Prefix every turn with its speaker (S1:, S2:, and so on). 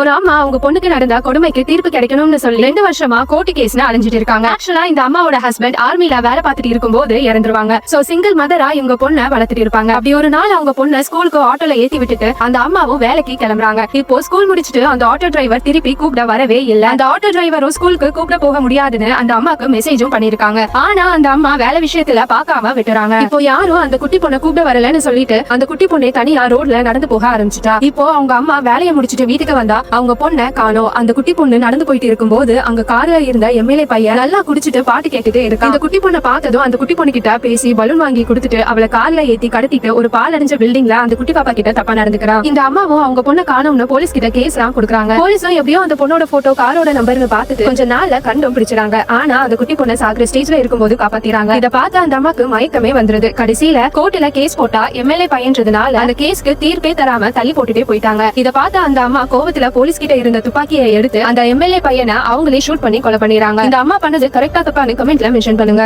S1: ஒரு அம்மா அவங்க பொண்ணுக்கு நடந்த கொடுமைக்கு தீர்ப்பு கிடைக்கணும்னு சொல்லி ரெண்டு வருஷமா கோர்ட்டு கேஸ்னு அலைஞ்சிட்டு இருக்காங்க. ஆக்சுவலா இந்த அம்மாவோட ஹஸ்பண்ட் ஆர்மில வேலை பார்த்துட்டு இருக்கும்போது இறந்துருவாங்க. சோ சிங்கிள் மதரா இவங்க பொண்ணை வளர்த்துட்டு இருப்பாங்க. அப்படி ஒரு நாள் அவங்க பொண்ணை ஸ்கூலுக்கு ஆட்டோல ஏத்தி விட்டுட்டு அந்த அம்மாவும் வேலைக்கு கிளம்புறாங்க. இப்போ ஸ்கூல் முடிச்சிட்டு அந்த ஆட்டோ டிரைவர் திருப்பி கூப்பிட வரவே இல்ல. அந்த ஆட்டோ டிரைவரும் ஸ்கூலுக்கு கூப்பிட போக முடியாதுன்னு அந்த அம்மாக்கு மெசேஜும் பண்ணிருக்காங்க ஆனா அந்த அம்மா வேலை விஷயத்துல பார்க்காம விட்டுறாங்க. இப்போ யாரும் அந்த குட்டி பொண்ணை கூப்பிட வரலன்னு சொல்லிட்டு அந்த குட்டி பொண்ணை தனியா ரோட்ல நடந்து போக ஆரம்பிச்சிட்டா. இப்போ அவங்க அம்மா வேலையை முடிச்சிட்டு வீட்டுக்கு வந்தா அவங்க பொண்ணை காணோம் அந்த குட்டி பொண்ணு நடந்து போயிட்டு இருக்கும்போது அங்க கார்ல இருந்த எம்எல்ஏ பையன் நல்லா குடிச்சிட்டு பாட்டு கேட்டுட்டே இருக்கு அந்த குட்டி பொண்ணை பார்த்ததும் அந்த குட்டி பொண்ணு கிட்ட பேசி பலூன் வாங்கி கொடுத்துட்டு அவளை கார்ல ஏத்தி கடத்திட்டு ஒரு பால் அடைஞ்ச பில்டிங்ல அந்த குட்டி பாப்பா கிட்ட தப்பா நடந்துக்கிறான். இந்த அம்மாவும் அவங்க பொண்ணை காணோம்னு போலீஸ் கிட்ட கேஸ் எல்லாம் கொடுக்குறாங்க. போலீஸும் எப்படியோ அந்த பொண்ணோட போட்டோ காரோட நம்பர்னு பார்த்துட்டு கொஞ்ச நாள்ல கண்டும் பிடிச்சிடாங்க ஆனா அந்த குட்டி பொண்ணை சாகுற ஸ்டேஜ்ல இருக்கும்போது காப்பாத்திராங்க இத பார்த்து அந்த அம்மாக்கு மயக்கமே வந்துருது. கடைசியில கோர்ட்ல கேஸ் போட்டா எம்எல்ஏ பையன்றதுனால அந்த கேஸ்க்கு தீர்ப்பே தராம தள்ளி போட்டுட்டே போயிட்டாங்க. இத பார்த்த அந்த அம்மா கோவத்துல போலீஸ் கிட்ட இருந்த துப்பாக்கியை எடுத்து அந்த எம்எல்ஏ பையனை அவங்களே ஷூட் பண்ணி கொலை பண்ணிடுறாங்க. இந்த அம்மா பண்ணது கரெக்டா தப்பான்னு கமெண்ட்ல மென்ஷன் பண்ணுங்க.